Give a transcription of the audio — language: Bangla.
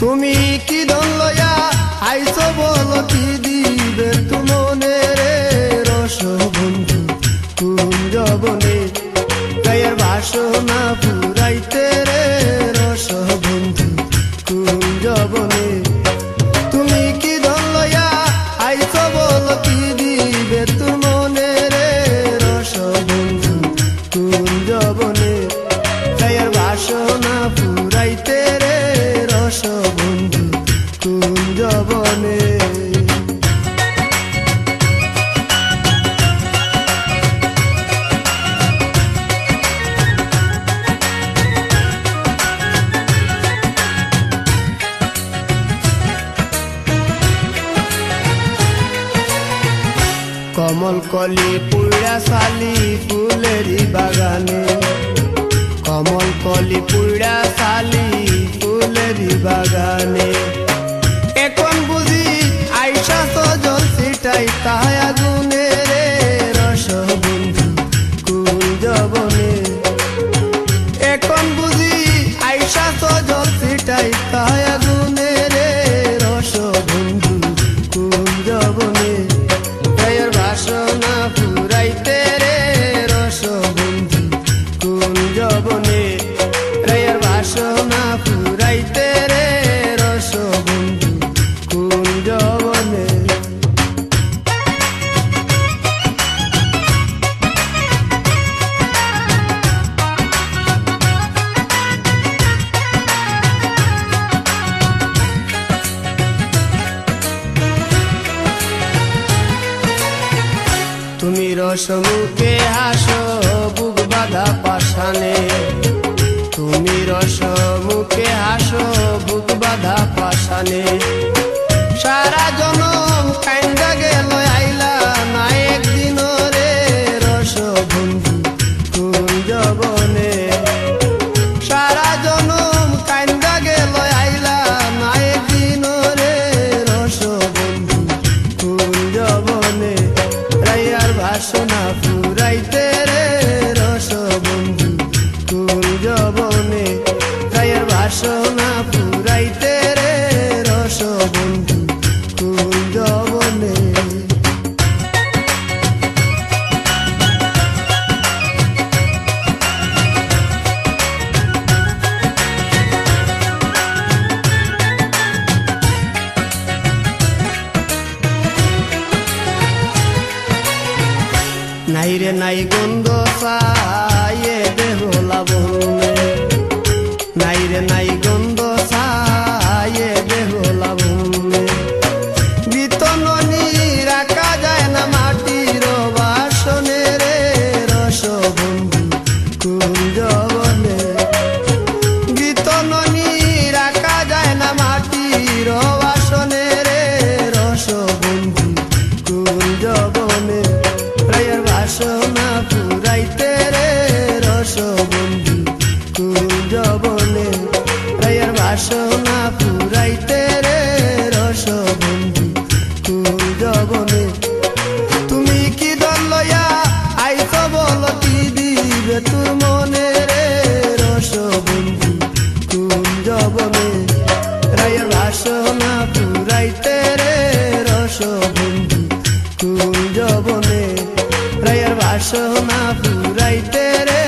তুমি কি দলয়া লয়া? আইসো বলো কি দিবে? তুমনে রে রস বন্ধু তুম জবনে গায়ের বাসনা পুরাইতে রে রস বন্ধু তুম বনে বনে কমল কলি পুরা শালি ফুলেরি বাগানে। কমল কলি পুরা শালি ফুলেরি বাগানে। তাহাই আগুনে রে রস বন্ধু কুঞ্জ বনে এখন বুঝি আইসা সজল সিটাই তাহাই আগুনে রে রস বন্ধু কুঞ্জ বনে গায়ের তুমি আসো বুক বাঁধা পাশানে তুমি রসমুখে আসো বুক বাঁধা পাশানে নাই রে নাই গন্ধ সায়ে দেহ লাবণে নাই রে নাই বাসনা পুরাইতে রে রস বন্ধু কুঞ্জ বনে। তুমি কি দল লয়া আইস বল, কি দিবে তোর মনে রে রস বন্ধু কুঞ্জ বনে। রায়ের বাসনা পুরাইতে রে রস বন্ধু কুঞ্জ বনে। রায়ের বাসনা পুরাইতে রে